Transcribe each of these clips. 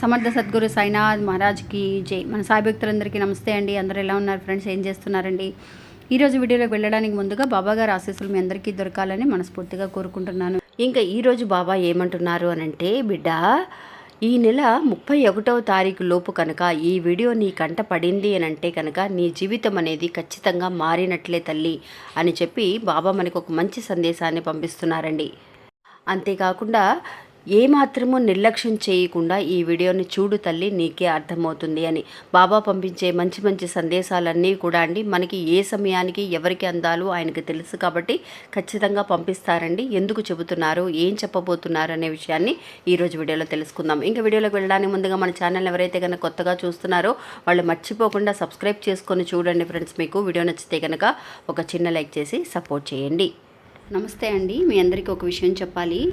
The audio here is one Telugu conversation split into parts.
సమర్థ సద్గురు సాయినాథ్ మహారాజ్కి జై. మన సాయి భక్తులందరికీ నమస్తే అండి. అందరూ ఎలా ఉన్నారు ఫ్రెండ్స్? ఏం చేస్తున్నారండి? ఈరోజు వీడియోలోకి వెళ్ళడానికి ముందుగా బాబా గారు ఆశీస్సులు మీ అందరికీ దొరకాలని మనస్ఫూర్తిగా కోరుకుంటున్నాను. ఇంకా ఈరోజు బాబా ఏమంటున్నారు అని అంటే బిడ్డ ఈ నెల ముప్పై ఒకటవ తారీఖు లోపు కనుక ఈ వీడియో నీ కంట పడింది అని అంటే కనుక నీ జీవితం అనేది ఖచ్చితంగా మారినట్లే తల్లి అని చెప్పి బాబా మనకు ఒక మంచి సందేశాన్ని పంపిస్తున్నారండి. అంతేకాకుండా ఏమాత్రమూ నిర్లక్ష్యం చేయకుండా ఈ వీడియోని చూడు తల్లి నీకే అర్థమవుతుంది అని. బాబా పంపించే మంచి మంచి సందేశాలన్నీ కూడా అండి. మనకి ఏ సమయానికి ఎవరికి అందాలో ఆయనకు తెలుసు కాబట్టి ఖచ్చితంగా పంపిస్తారండి. ఎందుకు చెబుతున్నారు ఏం చెప్పబోతున్నారు అనే విషయాన్ని ఈరోజు వీడియోలో తెలుసుకుందాం. ఇంకా వీడియోలోకి వెళ్ళడానికి ముందుగా మన ఛానల్ ఎవరైతే కనుక కొత్తగా చూస్తున్నారో వాళ్ళు మర్చిపోకుండా సబ్స్క్రైబ్ చేసుకొని చూడండి ఫ్రెండ్స్ మీకు. వీడియో నచ్చితే కనుక ఒక చిన్న లైక్ చేసి సపోర్ట్ చేయండి. నమస్తే అండి. మీ అందరికీ ఒక విషయం చెప్పాలి.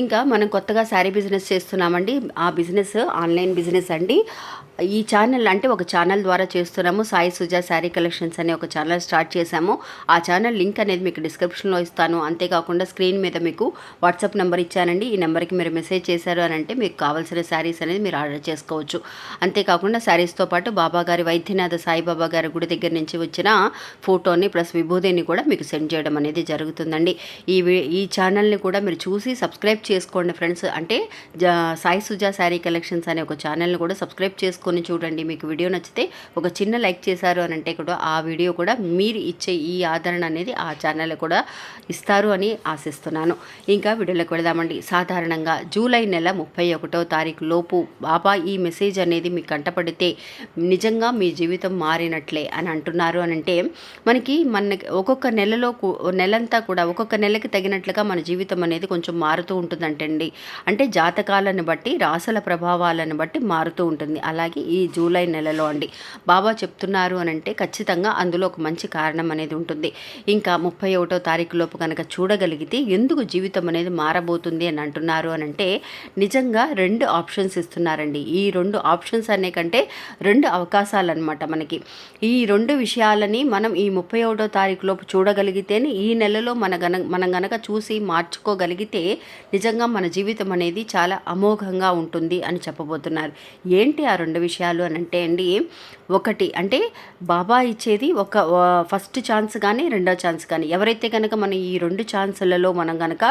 ఇంకా మనం కొత్తగా శారీ బిజినెస్ చేస్తున్నామండి. ఆ బిజినెస్ ఆన్లైన్ బిజినెస్ అండి. ఈ ఛానల్ అంటే ఒక ఛానల్ ద్వారా చేస్తున్నాము. సాయి సుజా శారీ కలెక్షన్స్ అనే ఒక ఛానల్ స్టార్ట్ చేశాము. ఆ ఛానల్ లింక్ అనేది మీకు డిస్క్రిప్షన్లో ఇస్తాను. అంతేకాకుండా స్క్రీన్ మీద మీకు వాట్సాప్ నెంబర్ ఇచ్చానండి. ఈ నెంబర్కి మీరు మెసేజ్ చేశారు అని అంటే మీకు కావాల్సిన శారీస్ అనేది మీరు ఆర్డర్ చేసుకోవచ్చు. అంతేకాకుండా శారీస్తో పాటు బాబా గారి వైద్యనాథ సాయిబాబా గారి గుడి దగ్గర నుంచి వచ్చిన ఫోటోని ప్లస్ విభూదిని కూడా మీకు సెండ్ చేయడం అనేది జరుగుతుందండి. ఈ ఈ ఛానల్ని కూడా మీరు చూసి సబ్స్క్రైబ్ చేసుకోండి ఫ్రెండ్స్. అంటే జా- సాయి సుజా శారీ కలెక్షన్స్ అనే ఒక ఛానల్ని కూడా సబ్స్క్రైబ్ చేసుకొని చూడండి. మీకు వీడియో నచ్చితే ఒక చిన్న లైక్ చేశారు అని అంటే కూడా ఆ వీడియో కూడా మీరు ఇచ్చే ఈ ఆదరణ అనేది ఆ ఛానల్ కూడా ఇస్తారు అని ఆశిస్తున్నాను. ఇంకా వీడియోలోకి వెళదామండి. సాధారణంగా జూలై నెల ముప్పై ఒకటో తారీఖు లోపు బాబా ఈ మెసేజ్ అనేది మీకు కంటపడితే నిజంగా మీ జీవితం మారినట్లే అని అంటున్నారు అని అంటే మనకి మనకి ఒక్కొక్క నెలలో కూ- నెలంతా కూడా ఒక్కొక్క నెలకి తగినట్లుగా మన జీవితం అనేది కొంచెం మారుతూ ఉంటుంది. ఉంటుందంటండి అంటే జాతకాలను బట్టి రాసుల ప్రభావాలను బట్టి మారుతూ ఉంటుంది. అలాగే ఈ జూలై నెలలో అండి. బాబా చెప్తున్నారు అని అంటే ఖచ్చితంగా అందులో ఒక మంచి కారణం అనేది ఉంటుంది. ఇంకా ముప్పై ఒకటో తారీఖు లోపు కనుక చూడగలిగితే ఎందుకు జీవితం అనేది మారబోతుంది అని అంటున్నారు అని అంటే నిజంగా రెండు ఆప్షన్స్ ఇస్తున్నారండి. ఈ రెండు ఆప్షన్స్ అనే కంటే రెండు అవకాశాలు అనమాట మనకి. ఈ రెండు విషయాలని మనం ఈ ముప్పై ఒకటో తారీఖు లోపు చూడగలిగితేనే ఈ నెలలో మన గన మనం గనక చూసి మార్చుకోగలిగితే నిజంగా మన జీవితం అనేది చాలా అమోఘంగా ఉంటుంది అని చెప్పబోతున్నారు. ఏంటి ఆ రెండు విషయాలు అని అంటే అండి ఒకటి అంటే బాబా ఇచ్చేది ఒక ఫస్ట్ ఛాన్స్ కానీ రెండో ఛాన్స్ కానీ ఎవరైతే కనుక మనం ఈ రెండు ఛాన్సులలో మనం కనుక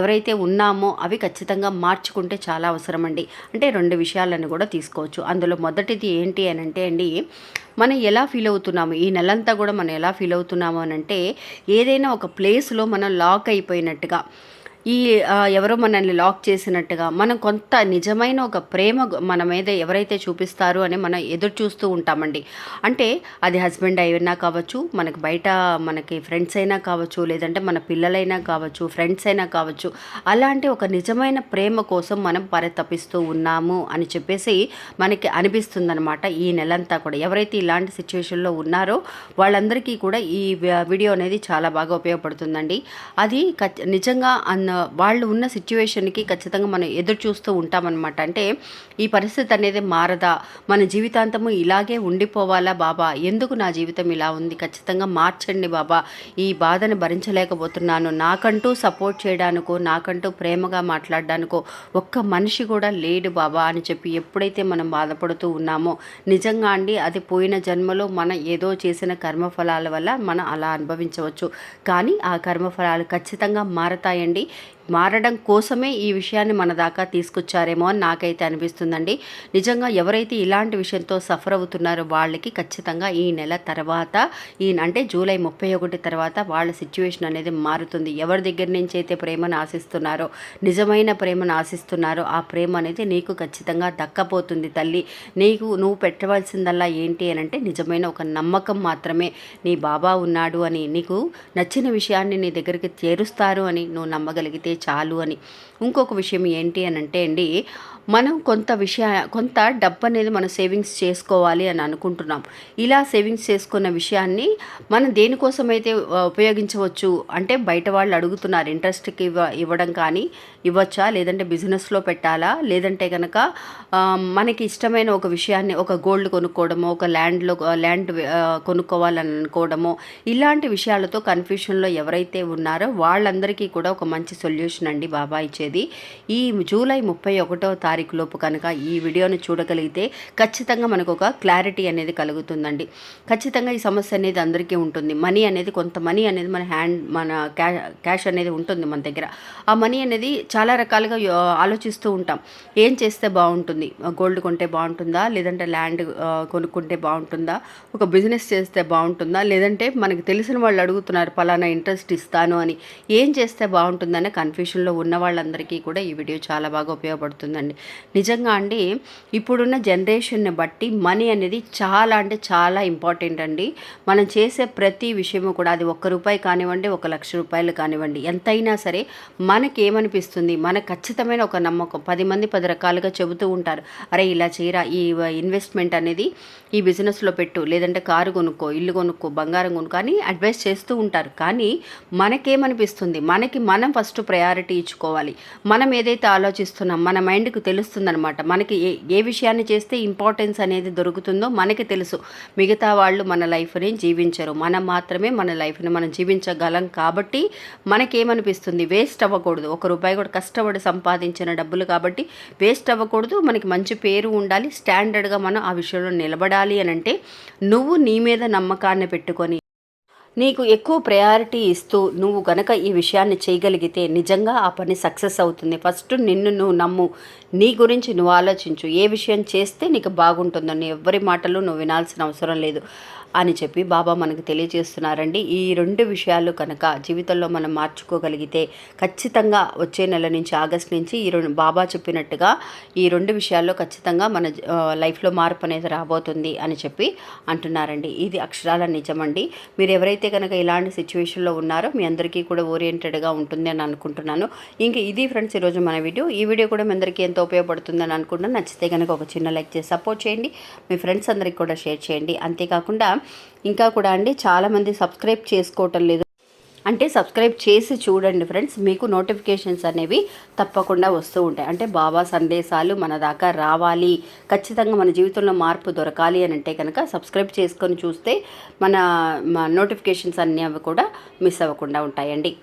ఎవరైతే ఉన్నామో అవి ఖచ్చితంగా మార్చుకుంటే చాలా అవసరం అండి. అంటే రెండు విషయాలను కూడా తీసుకోవచ్చు. అందులో మొదటిది ఏంటి అని అంటే అండి మనం ఎలా ఫీల్ అవుతున్నాము? ఈ నెలంతా కూడా మనం ఎలా ఫీల్ అవుతున్నాము అని అంటే ఏదైనా ఒక ప్లేస్లో మనం లాక్ అయిపోయినట్టుగా ఈ ఎవరో మనల్ని లాక్ చేసినట్టుగా మనం కొంత నిజమైన ఒక ప్రేమ మన మీద ఎవరైతే చూపిస్తారు అని మనం ఎదురు చూస్తూ ఉంటామండి. అంటే అది హస్బెండ్ అయినా కావచ్చు మనకి బయట మనకి ఫ్రెండ్స్ అయినా కావచ్చు లేదంటే మన పిల్లలైనా కావచ్చు ఫ్రెండ్స్ అయినా కావచ్చు అలాంటి ఒక నిజమైన ప్రేమ కోసం మనం పరితపిస్తూ ఉన్నాము అని చెప్పేసి మనకి అనిపిస్తుందనమాట ఈ నెలంతా కూడా. ఎవరైతే ఇలాంటి సిచ్యువేషన్లో ఉన్నారో వాళ్ళందరికీ కూడా ఈ వీడియో అనేది చాలా బాగా ఉపయోగపడుతుందండి. అది నిజంగా అన్న వాళ్ళు ఉన్న సిచ్యువేషన్కి ఖచ్చితంగా మనం ఎదురు చూస్తూ ఉంటామన్నమాట. అంటే ఈ పరిస్థితి అనేది మారదా? మన జీవితాంతము ఇలాగే ఉండిపోవాలా బాబా? ఎందుకు నా జీవితం ఇలా ఉంది? ఖచ్చితంగా మార్చండి బాబా. ఈ బాధను భరించలేకపోతున్నాను. నాకంటూ సపోర్ట్ చేయడానికో నాకంటూ ప్రేమగా మాట్లాడడానికో ఒక్క మనిషి కూడా లేడు బాబా అని చెప్పి ఎప్పుడైతే మనం బాధపడుతూ ఉన్నామో నిజంగా అండి అది పోయిన జన్మలో మనం ఏదో చేసిన కర్మఫలాల వల్ల మనం అలా అనుభవించవచ్చు. కానీ ఆ కర్మఫలాలు ఖచ్చితంగా మారతాయండి. మారడం కోసమే ఈ విషయాన్ని మన దాకా తీసుకొచ్చారేమో అని నాకైతే అనిపిస్తుందండి. నిజంగా ఎవరైతే ఇలాంటి విషయంతో సఫర్ అవుతున్నారో వాళ్ళకి ఖచ్చితంగా ఈ నెల తర్వాత ఈ అంటే జూలై ముప్పై ఒకటి తర్వాత వాళ్ళ సిచ్యువేషన్ అనేది మారుతుంది. ఎవరి దగ్గర నుంచి అయితే ప్రేమను ఆశిస్తున్నారో నిజమైన ప్రేమను ఆశిస్తున్నారో ఆ ప్రేమ అనేది నీకు ఖచ్చితంగా దక్కపోతుంది తల్లి. నీకు నువ్వు పెట్టవలసిందల్లా ఏంటి అని అంటే నిజమైన ఒక నమ్మకం మాత్రమే. నీ బాబా ఉన్నాడు అని నీకు నచ్చిన విషయాన్ని నీ దగ్గరికి చేరుస్తారు అని నువ్వు నమ్మగలిగితే చాలు అని. ఇంకొక విషయం ఏంటి అని అంటే అండి మనం కొంత విషయ కొంత డబ్బు అనేది మనం సేవింగ్స్ చేసుకోవాలి అని అనుకుంటున్నాం. ఇలా సేవింగ్స్ చేసుకున్న విషయాన్ని మనం దేనికోసమైతే అయితే ఉపయోగించవచ్చు? అంటే బయట వాళ్ళు అడుగుతున్నారు ఇంట్రెస్ట్కి ఇవ్వ ఇవ్వడం కానీ ఇవ్వచ్చా? లేదంటే బిజినెస్లో పెట్టాలా? లేదంటే కనుక మనకి ఇష్టమైన ఒక విషయాన్ని ఒక గోల్డ్ కొనుక్కోవడమో ఒక ల్యాండ్లో ల్యాండ్ కొనుక్కోవాలని అనుకోవడమో ఇలాంటి విషయాలతో కన్ఫ్యూషన్లో ఎవరైతే ఉన్నారో వాళ్ళందరికీ కూడా ఒక మంచి సొల్యూషన్ అండి బాబా ఇచ్చేది. ఈ జూలై ముప్పై ఒకటో తారీఖు లోపు కనుక ఈ వీడియోని చూడగలిగితే ఖచ్చితంగా మనకు ఒక క్లారిటీ అనేది కలుగుతుందండి. ఖచ్చితంగా ఈ సమస్య అనేది అందరికీ ఉంటుంది. మనీ అనేది కొంత మనీ అనేది మన హ్యాండ్ మన క్యాష్ అనేది ఉంటుంది మన దగ్గర. ఆ మనీ అనేది చాలా రకాలుగా ఆలోచిస్తూ ఉంటాం. ఏం చేస్తే బాగుంటుంది? గోల్డ్ కొంటే బాగుంటుందా? లేదంటే ల్యాండ్ కొనుక్కుంటే బాగుంటుందా? ఒక బిజినెస్ చేస్తే బాగుంటుందా? లేదంటే మనకి తెలిసిన వాళ్ళు అడుగుతున్నారు పలానా ఇంట్రెస్ట్ ఇస్తాను అని. ఏం చేస్తే బాగుంటుందనే కన్ఫ్యూషన్లో ఉన్న వాళ్ళందరికీ కూడా ఈ వీడియో చాలా బాగా ఉపయోగపడుతుందండి. నిజంగా అండి ఇప్పుడున్న జనరేషన్ని బట్టి మనీ అనేది చాలా అంటే చాలా ఇంపార్టెంట్ అండి. మనం చేసే ప్రతి విషయము కూడా అది ఒక్క రూపాయి కానివ్వండి ఒక లక్ష రూపాయలు కానివ్వండి ఎంతైనా సరే మనకి ఏమనిపిస్తుంది? మన ఖచ్చితమైన ఒక నమ్మకం. పది మంది పది రకాలుగా చెబుతూ ఉంటారు అరే ఇలా చేయరా ఈ ఇన్వెస్ట్మెంట్ అనేది ఈ బిజినెస్లో పెట్టు లేదంటే కారు కొనుక్కో ఇల్లు కొనుక్కో బంగారం కొనుక్కో అని అడ్వైస్ చేస్తూ ఉంటారు. కానీ మనకేమనిపిస్తుంది? మనకి మనం ఫస్ట్ ప్రయారిటీ ఇచ్చుకోవాలి. మనం ఏదైతే ఆలోచిస్తున్నాం మన మైండ్కి తెలుస్తుందనమాట మనకి ఏ ఏ విషయాన్ని చేస్తే ఇంపార్టెన్స్ అనేది దొరుకుతుందో మనకి తెలుసు. మిగతా వాళ్ళు మన లైఫ్ని జీవించరు. మనం మాత్రమే మన లైఫ్ని మనం జీవించగలం కాబట్టి మనకేమనిపిస్తుంది? వేస్ట్ అవ్వకూడదు. ఒక రూపాయి కూడా కష్టపడి సంపాదించిన డబ్బులు కాబట్టి వేస్ట్ అవ్వకూడదు. మనకి మంచి పేరు ఉండాలి. స్టాండర్డ్గా మనం ఆ విషయంలో నిలబడాలి అని అంటే నువ్వు నీ మీద నమ్మకాన్ని పెట్టుకొని నీకు ఎక్కువ ప్రయారిటీ ఇస్తూ నువ్వు గనక ఈ విషయాన్ని చేయగలిగితే నిజంగా ఆ పని సక్సెస్ అవుతుంది. ఫస్ట్ నిన్ను నువ్వు నమ్ము. నీ గురించి నువ్వు ఆలోచించు. ఏ విషయం చేస్తే నీకు బాగుంటుందని ఎవరి మాటలు నువ్వు వినాల్సిన అవసరం లేదు. అని చెప్పి బాబా మనకు తెలియజేస్తున్నారండి. ఈ రెండు విషయాలు కనుక జీవితంలో మనం మార్చుకోగలిగితే ఖచ్చితంగా వచ్చే నెల నుంచి ఆగస్ట్ నుంచి ఈ రెండు బాబా చెప్పినట్టుగా ఈ రెండు విషయాల్లో ఖచ్చితంగా మన లైఫ్లో మార్పు అనేది రాబోతుంది అని చెప్పి అంటున్నారండి. ఇది అక్షరాల నిజమండి. మీరు ఎవరైతే కనుక ఇలాంటి సిచ్యువేషన్లో ఉన్నారో మీ అందరికీ కూడా ఓరియంటెడ్గా ఉంటుంది అని అనుకుంటున్నాను. ఇంకా ఇది ఫ్రెండ్స్ ఈరోజు మన వీడియో. ఈ వీడియో కూడా మీ అందరికీ ఎంతో ఉపయోగపడుతుందని అనుకుంటున్నాను. నచ్చితే కనుక ఒక చిన్న లైక్ చేసి సపోర్ట్ చేయండి. మీ ఫ్రెండ్స్ అందరికీ కూడా షేర్ చేయండి. అంతేకాకుండా ఇంకా కూడా అండి చాలామంది సబ్స్క్రైబ్ చేసుకోవటం లేదు. అంటే సబ్స్క్రైబ్ చేసి చూడండి ఫ్రెండ్స్ మీకు నోటిఫికేషన్స్ అనేవి తప్పకుండా వస్తూ ఉంటాయి. అంటే బాబా సందేశాలు మన దాకా రావాలి ఖచ్చితంగా మన జీవితంలో మార్పు దొరకాలి అని అంటే కనుక సబ్స్క్రైబ్ చేసుకొని చూస్తే మన నోటిఫికేషన్స్ అన్నీ అవి కూడా మిస్ అవ్వకుండా ఉంటాయండి.